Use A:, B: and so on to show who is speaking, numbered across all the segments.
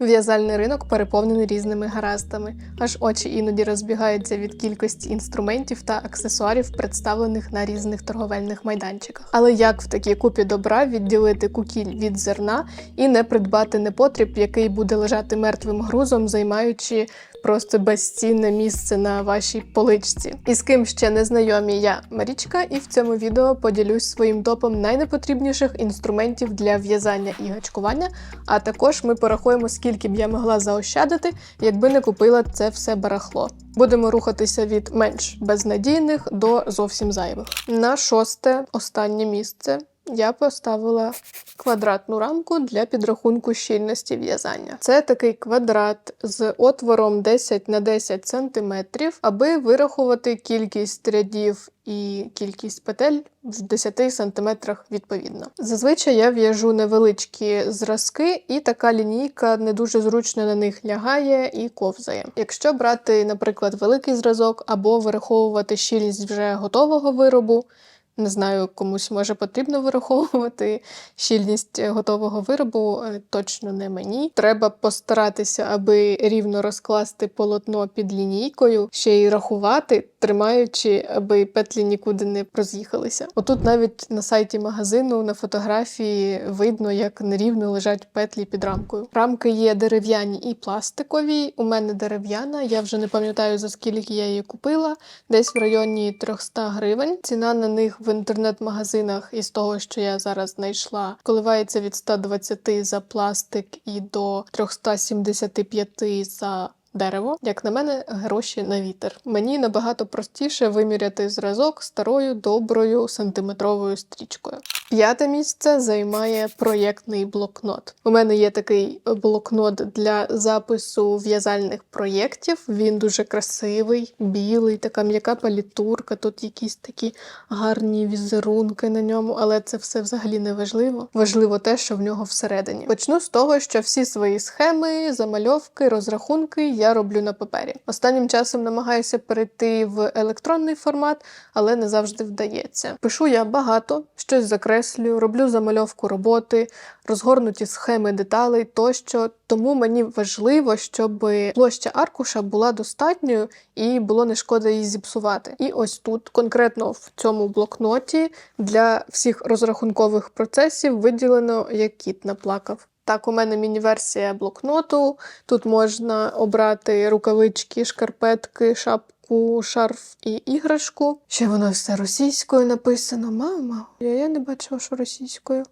A: В'язальний ринок переповнений різними гараздами, аж очі іноді розбігаються від кількості інструментів та аксесуарів, представлених на різних торговельних майданчиках. Але як в такій купі добра відділити кукіль від зерна і не придбати непотріб, який буде лежати мертвим грузом, займаючи просто безцінне місце на вашій поличці? І з ким ще не знайомі я Марічка, і в цьому відео поділюсь своїм топом найнепотрібніших інструментів для в'язання і гачкування. А також ми порахуємо, скільки б я могла заощадити, якби не купила це все барахло. Будемо рухатися від менш безнадійних до зовсім зайвих. На шосте останнє місце. Я поставила квадратну рамку для підрахунку щільності в'язання. Це такий квадрат з отвором 10 на 10 см, аби вирахувати кількість рядів і кількість петель в 10 см відповідно. Зазвичай я в'яжу невеличкі зразки, і така лінійка не дуже зручно на них лягає і ковзає. Якщо брати, наприклад, великий зразок або вираховувати щільність вже готового виробу. Не знаю, комусь може потрібно вираховувати щільність готового виробу, е, точно не мені. Треба постаратися, аби рівно розкласти полотно під лінійкою, ще й рахувати, тримаючи, аби петлі нікуди не роз'їхалися. Отут навіть на сайті магазину на фотографії видно, як нерівно лежать петлі під рамкою. Рамки є дерев'яні і пластикові. У мене дерев'яна, я вже не пам'ятаю за скільки я її купила. Десь в районі 300 гривень. Ціна на них в інтернет-магазинах із того, що я зараз знайшла, коливається від 120 за пластик і до 375 за. Дерево, як на мене, гроші на вітер. Мені набагато простіше виміряти зразок старою доброю сантиметровою стрічкою. П'яте місце займає проєктний блокнот. У мене є такий блокнот для запису в'язальних проєктів. Він дуже красивий, білий, така м'яка палітурка. Тут якісь такі гарні візерунки на ньому, але це все взагалі не важливо. Важливо те, що в нього всередині. Почну з того, що всі свої схеми, замальовки, розрахунки я роблю на папері. Останнім часом намагаюся перейти в електронний формат, але не завжди вдається. Пишу я багато, щось закреслюю, роблю замальовку роботи, розгорнуті схеми деталей тощо. Тому мені важливо, щоб площа аркуша була достатньою і було не шкода її зіпсувати. І ось тут, конкретно в цьому блокноті, для всіх розрахункових процесів виділено, як кіт наплакав. Так, у мене міні-версія блокноту. Тут можна обрати рукавички, шкарпетки, шапку, шарф і іграшку. Ще воно все російською написано. Мама, я, не бачила, що російською.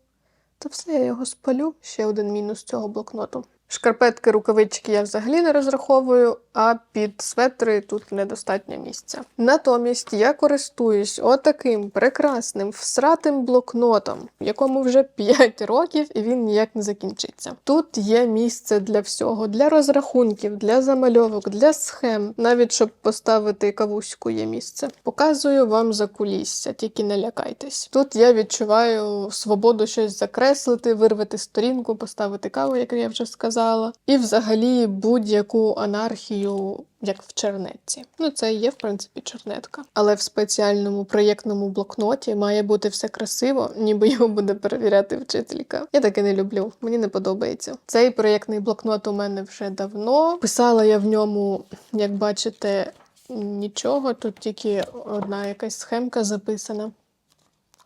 A: Та все, я його спалю. Ще один мінус цього блокноту. Шкарпетки, рукавички я взагалі не розраховую, а під светри тут недостатньо місця. Натомість я користуюсь отаким прекрасним всратим блокнотом, якому вже 5 років і він ніяк не закінчиться. Тут є місце для всього, для розрахунків, для замальовок, для схем, навіть щоб поставити кавуську є місце. Показую вам за кулісся, тільки не лякайтесь. Тут я відчуваю свободу щось закреслити, вирвати сторінку, поставити каву, як я вже сказала сказала, і взагалі будь-яку анархію, як в чернетці. Ну, це є, в принципі, чернетка. Але в спеціальному проєктному блокноті має бути все красиво, ніби його буде перевіряти вчителька. Я таке не люблю, мені не подобається. Цей проєктний блокнот у мене вже давно. Писала я в ньому, як бачите, нічого. Тут тільки одна якась схемка записана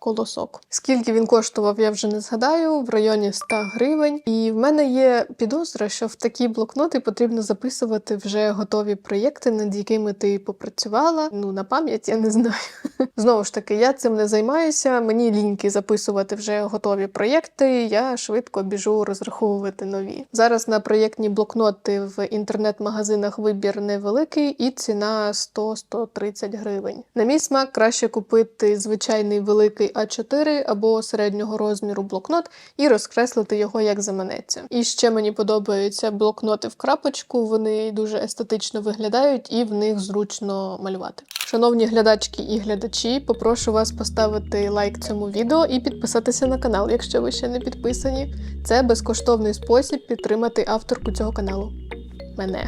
A: колосок. Скільки він коштував, я вже не згадаю, в районі 100 гривень. І в мене є підозра, що в такі блокноти потрібно записувати вже готові проєкти, над якими ти попрацювала. Ну, на пам'ять я не знаю. Знову ж таки, я цим не займаюся. Мені ліньки записувати вже готові проєкти. Я швидко біжу розраховувати нові. Зараз на проєктні блокноти в інтернет-магазинах вибір невеликий і ціна 100-130 гривень. На мій смак краще купити звичайний великий а4 або середнього розміру блокнот і розкреслити його як заманеться. І ще мені подобаються блокноти в крапочку, вони дуже естетично виглядають і в них зручно малювати. Шановні глядачки і глядачі, попрошу вас поставити лайк цьому відео і підписатися на канал, якщо ви ще не підписані. Це безкоштовний спосіб підтримати авторку цього каналу. Мене.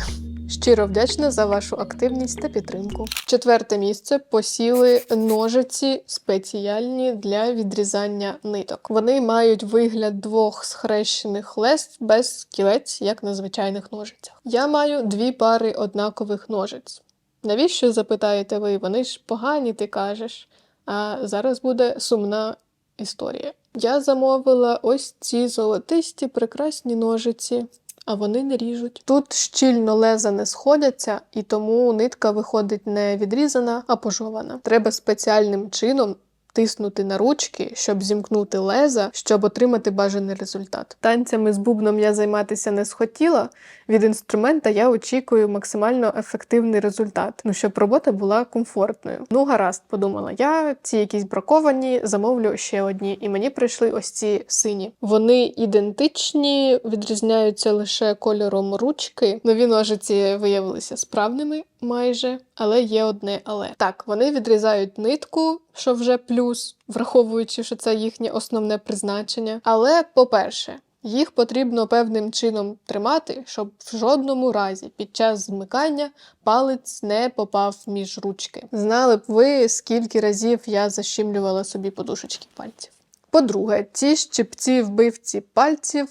A: Щиро вдячна за вашу активність та підтримку. Четверте місце посіли ножиці спеціальні для відрізання ниток. Вони мають вигляд двох схрещених лез без кілець, як на звичайних ножицях. Я маю дві пари однакових ножиць. Навіщо запитаєте ви? Вони ж погані, ти кажеш. А зараз буде сумна історія. Я замовила ось ці золотисті прекрасні ножиці, а вони не ріжуть. Тут щільно леза не сходяться, і тому нитка виходить не відрізана, а пожована. Треба спеціальним чином. Тиснути на ручки, щоб зімкнути леза, щоб отримати бажаний результат. Танцями з бубном я займатися не схотіла. Від інструмента я очікую максимально ефективний результат. Ну щоб робота була комфортною. Ну гаразд, подумала я. Ці якісь браковані, замовлю ще одні, і мені прийшли ось ці сині. Вони ідентичні, відрізняються лише кольором ручки. Нові ножиці виявилися справними майже, але є одне але. Так, вони відрізають нитку, що вже плюс, враховуючи, що це їхнє основне призначення. Але, по-перше, їх потрібно певним чином тримати, щоб в жодному разі під час змикання палець не попав між ручки. Знали б ви, скільки разів я защімлювала собі подушечки пальців. По-друге, ці щипці вбивці пальців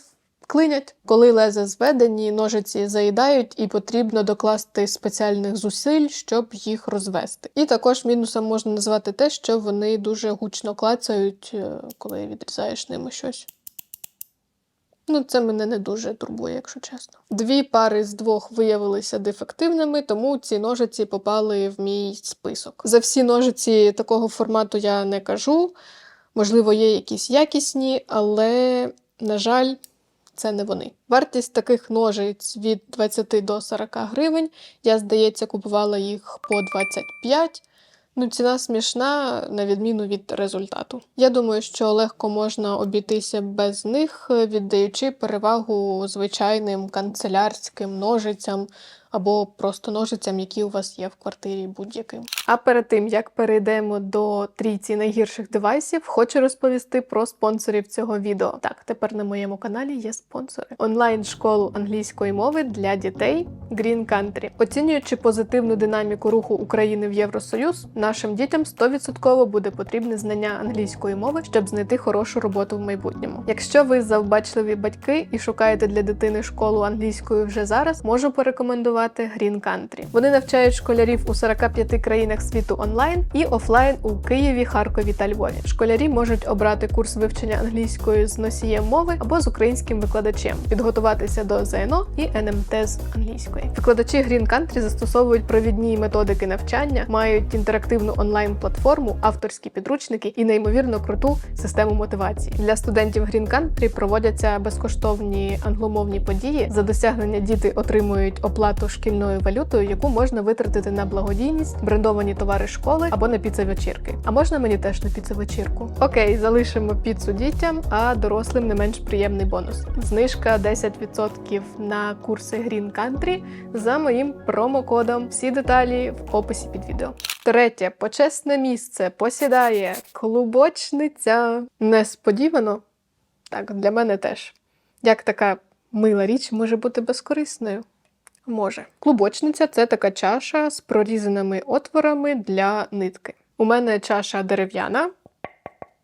A: клинять. Коли леза зведені, ножиці заїдають і потрібно докласти спеціальних зусиль, щоб їх розвести. І також мінусом можна назвати те, що вони дуже гучно клацають, е, коли відрізаєш ними щось. Ну, це мене не дуже турбує, якщо чесно. Дві пари з двох виявилися дефективними, тому ці ножиці попали в мій список. За всі ножиці такого формату я не кажу. Можливо, є якісь якісні, але, на жаль, це не вони. Вартість таких ножиць від 20 до 40 гривень. Я, здається, купувала їх по 25. Ну, ціна смішна, на відміну від результату. Я думаю, що легко можна обійтися без них, віддаючи перевагу звичайним канцелярським ножицям або просто ножицям, які у вас є в квартирі будь-яким. А перед тим як перейдемо до трійці найгірших девайсів, хочу розповісти про спонсорів цього відео. Так, тепер на моєму каналі є спонсори. Онлайн-школу англійської мови для дітей Green Country. Оцінюючи позитивну динаміку руху України в Євросоюз, нашим дітям 100% буде потрібне знання англійської мови, щоб знайти хорошу роботу в майбутньому. Якщо ви завбачливі батьки і шукаєте для дитини школу англійської вже зараз, можу порекомендувати Green Country. Вони навчають школярів у 45 країнах світу онлайн і офлайн у Києві, Харкові та Львові. Школярі можуть обрати курс вивчення англійської з носієм мови або з українським викладачем, підготуватися до ЗНО і НМТ з англійської. Викладачі Green Country застосовують провідні методики навчання, мають інтерактивну онлайн-платформу, авторські підручники і неймовірно круту систему мотивації. Для студентів Green Country проводяться безкоштовні англомовні події. За досягнення діти отримують оплату шкільною валютою, яку можна витратити на благодійність, брендовані товари школи або на піцевечірки. А можна мені теж на піцевечірку? Окей, залишимо піцу дітям, а дорослим не менш приємний бонус. Знижка 10% на курси Green Country за моїм промокодом. Всі деталі в описі під відео. Третє почесне місце посідає клубочниця. Несподівано. Так, для мене теж. Як така мила річ може бути безкорисною? Може. Клубочниця це така чаша з прорізаними отворами для нитки. У мене чаша дерев'яна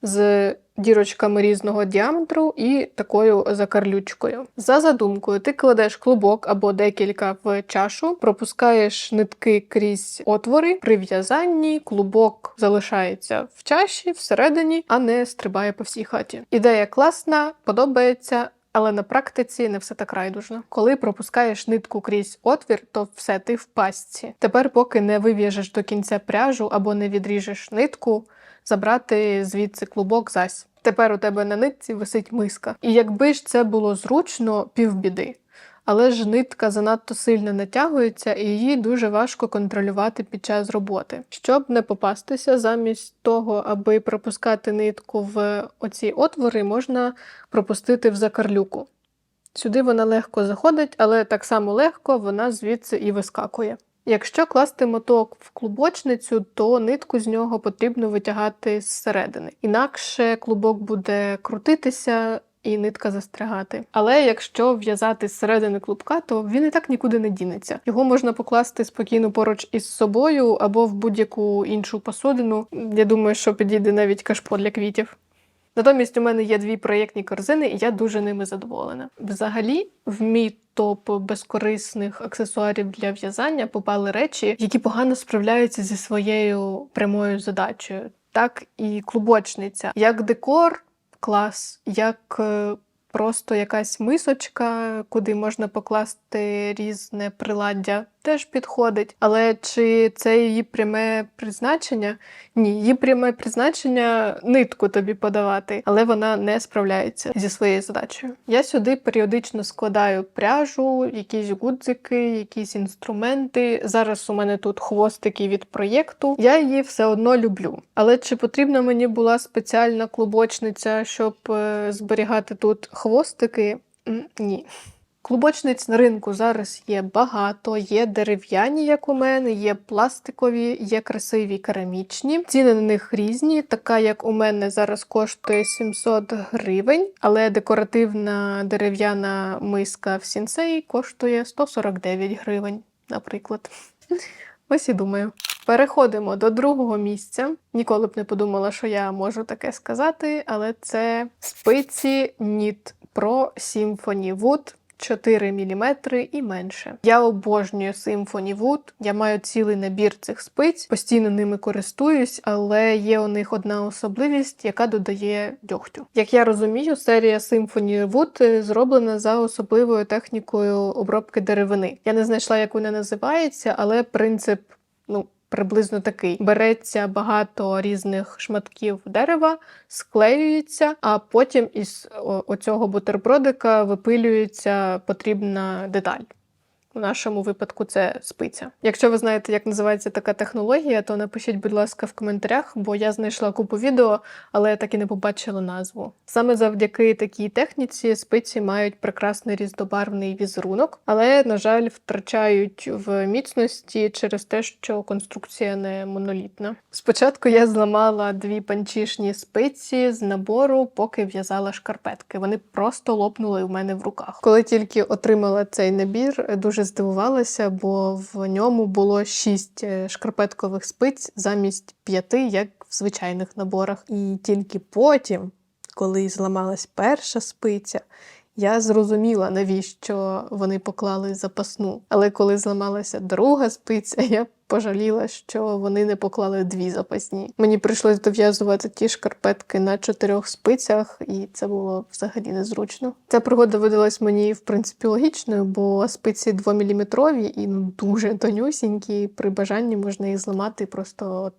A: з дірочками різного діаметру і такою закарлючкою. За задумкою, ти кладеш клубок або декілька в чашу, пропускаєш нитки крізь отвори. При в'язанні клубок залишається в чаші всередині, а не стрибає по всій хаті. Ідея класна, подобається. Але на практиці не все так райдужно. Коли пропускаєш нитку крізь отвір, то все ти в пастці. Тепер, поки не вив'яжеш до кінця пряжу або не відріжеш нитку, забрати звідси клубок зась. Тепер у тебе на нитці висить миска. І якби ж це було зручно, півбіди. Але ж нитка занадто сильно натягується, і її дуже важко контролювати під час роботи. Щоб не попастися, замість того, аби пропускати нитку в оці отвори, можна пропустити в закарлюку. Сюди вона легко заходить, але так само легко вона звідси і вискакує. Якщо класти моток в клубочницю, то нитку з нього потрібно витягати зсередини. Інакше клубок буде крутитися і нитка застрягати. Але якщо в'язати зсередини клубка, то він і так нікуди не дінеться. Його можна покласти спокійно поруч із собою або в будь-яку іншу посудину. Я думаю, що підійде навіть кашпо для квітів. Натомість у мене є дві проєктні корзини, і я дуже ними задоволена. Взагалі, в мій топ безкорисних аксесуарів для в'язання попали речі, які погано справляються зі своєю прямою задачею. Так і клубочниця, як декор, клас, як е, просто якась мисочка, куди можна покласти різне приладдя, теж підходить. Але чи це її пряме призначення? Ні, її пряме призначення нитку тобі подавати, але вона не справляється зі своєю задачею. Я сюди періодично складаю пряжу, якісь гудзики, якісь інструменти. Зараз у мене тут хвостики від проєкту. Я її все одно люблю. Але чи потрібна мені була спеціальна клубочниця, щоб е, зберігати тут хвостики? Ні. Клубочниць на ринку зараз є багато, є дерев'яні, як у мене, є пластикові, є красиві керамічні. Ціни на них різні. Така, як у мене, зараз коштує 700 гривень, але декоративна дерев'яна миска в сінсеї коштує 149 гривень, наприклад. Ось і думаю. Переходимо до другого місця. Ніколи б не подумала, що я можу таке сказати, але це спиці Knit Pro Symphony Wood 4 мм і менше. Я обожнюю Symphony Wood, я маю цілий набір цих спиць, постійно ними користуюсь, але є у них одна особливість, яка додає дьогтю. Як я розумію, серія Symphony Wood е, зроблена за особливою технікою обробки деревини. Я не знайшла, як вона називається, але принцип, ну. Приблизно такий береться багато різних шматків дерева, склеюється, а потім із оцього бутербродика випилюється потрібна деталь. У нашому випадку це спиця. Якщо ви знаєте, як називається така технологія, то напишіть, будь ласка, в коментарях, бо я знайшла купу відео, але я так і не побачила назву. Саме завдяки такій техніці спиці мають прекрасний різнобарвний візерунок, але, на жаль, втрачають в міцності через те, що конструкція не монолітна. Спочатку я зламала дві панчішні спиці з набору, поки в'язала шкарпетки. Вони просто лопнули в мене в руках. Коли тільки отримала цей набір, дуже здивувалася, бо в ньому було шість е, шкарпеткових спиць замість п'яти, як в звичайних наборах. І тільки потім, коли зламалась перша спиця, я зрозуміла, навіщо вони поклали запасну. Але коли зламалася друга спиця, я пожаліла, що вони не поклали дві запасні. Мені прийшлось дов'язувати ті шкарпетки на чотирьох спицях, і це було взагалі незручно. Ця пригода видалась мені в принципі логічною, бо спиці 2-мм і ну, дуже тонюсінькі. При бажанні можна їх зламати просто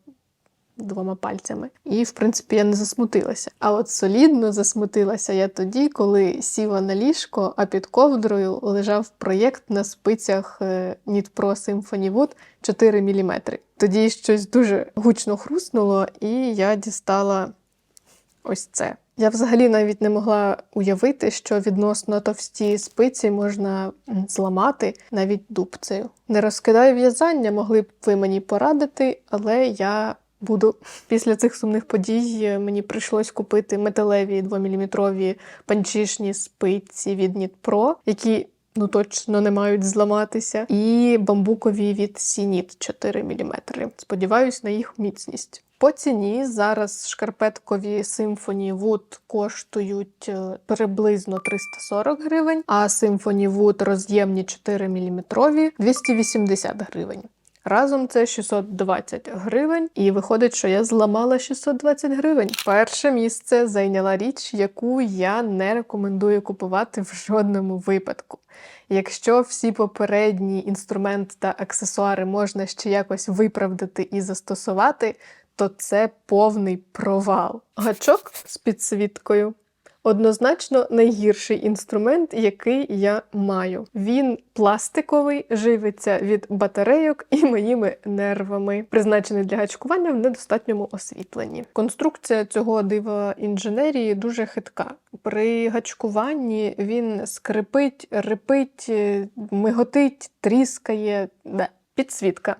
A: двома пальцями. І, в принципі, я не засмутилася. А от солідно засмутилася я тоді, коли сіла на ліжко, а під ковдрою лежав проєкт на спицях е, Knit Symphony Wood 4 мм. Тоді щось дуже гучно хруснуло, і я дістала ось це. Я взагалі навіть не могла уявити, що відносно товсті спиці можна зламати навіть дубцею. Не розкидай в'язання, могли б ви мені порадити, але я буду. Після цих сумних подій е, мені прийшлось купити металеві 2-мм панчішні спиці від Pro, які ну точно не мають зламатися, і бамбукові від Сініт 4 мм. Сподіваюсь на їх міцність. По ціні зараз шкарпеткові Symphony Wood коштують е, приблизно 340 гривень, а Symphony Wood роз'ємні 4 мм 280 гривень. Разом це 620 гривень, і виходить, що я зламала 620 гривень. Перше місце зайняла річ, яку я не рекомендую купувати в жодному випадку. Якщо всі попередні інструменти та аксесуари можна ще якось виправдати і застосувати, то це повний провал. Гачок з підсвіткою. Однозначно найгірший інструмент, який я маю. Він пластиковий, живиться від батарейок і моїми нервами, призначений для гачкування в недостатньому освітленні. Конструкція цього дива інженерії дуже хитка. При гачкуванні він скрипить, рипить, миготить, тріскає. Де. Підсвітка.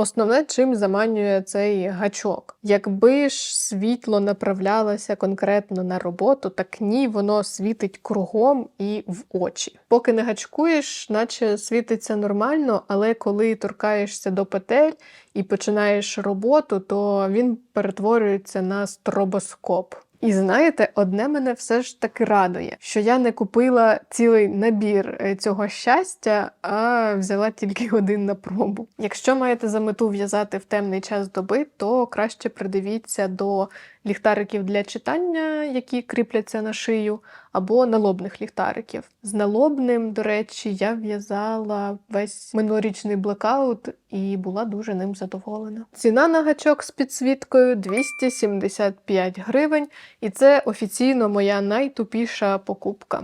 A: Основне, чим заманює цей гачок. Якби ж світло направлялося конкретно на роботу, так ні, воно світить кругом і в очі. Поки не гачкуєш, наче світиться нормально, але коли торкаєшся до петель і починаєш роботу, то він перетворюється на стробоскоп. І знаєте, одне мене все ж таки радує, що я не купила цілий набір е, цього щастя, а взяла тільки один на пробу. Якщо маєте за мету в'язати в темний час доби, то краще придивіться до ліхтариків для читання, які кріпляться на шию, або налобних ліхтариків. З налобним, до речі, я в'язала весь минулорічний блекаут і була дуже ним задоволена. Ціна на гачок з підсвіткою 275 гривень, і це офіційно моя найтупіша покупка.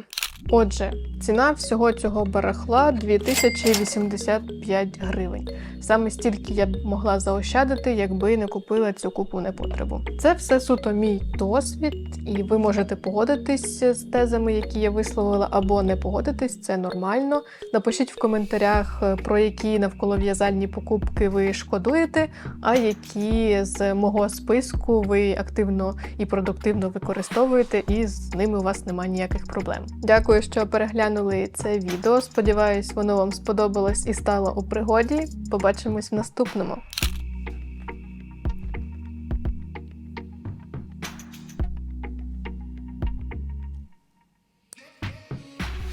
A: Отже, ціна всього цього барахла 2085 гривень. Саме стільки я б могла заощадити, якби не купила цю купу непотребу. Це все суто мій досвід, і ви можете погодитись з тезами, які я висловила, або не погодитись, це нормально. Напишіть в коментарях, е, про які навколов'язальні покупки ви шкодуєте, а які з мого списку ви активно і продуктивно використовуєте, і з ними у вас немає ніяких проблем. Дякую, що переглянули це відео. Сподіваюсь, воно вам сподобалось і стало у пригоді. Побачимось в наступному.